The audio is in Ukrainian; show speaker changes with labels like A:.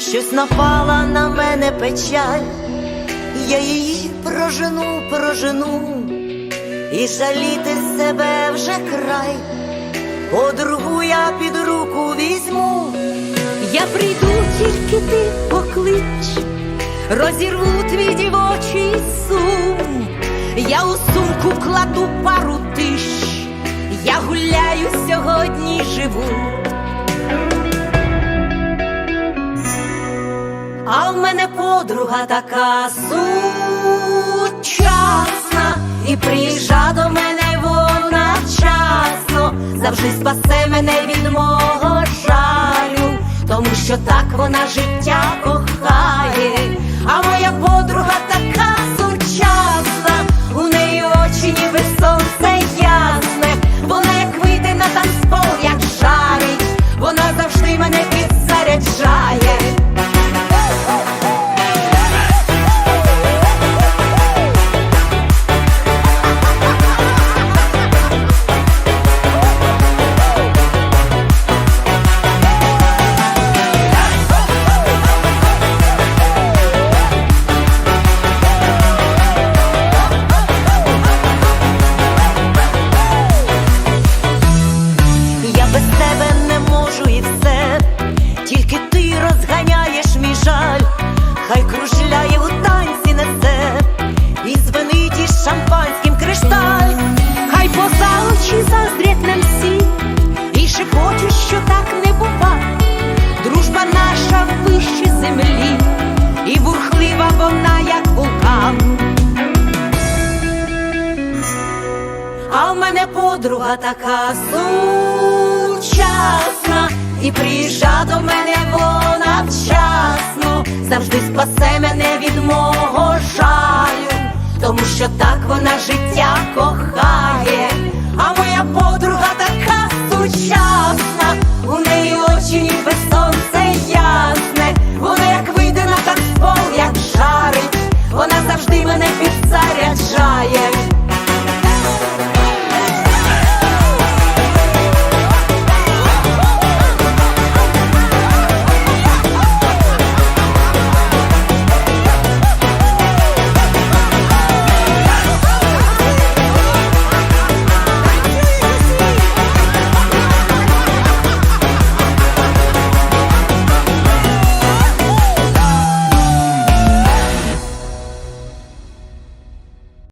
A: щось напала на мене печаль, я її прожену, прожену, і жаліти себе вже край, подругу я під руку візьму, я прийду, тільки ти поклич, розірву твій дівочий сум, я у сумку кладу пару тиш, я гуляю сьогодні живу. Подруга така сучасна, і приїжджа до мене вона вчасно, завжди спасе мене від мого жалю, тому що так вона життя кохає, подруга така сучасна, і приїжджа до мене вона вчасно, завжди спасе мене від мого жалю, тому що так вона життя.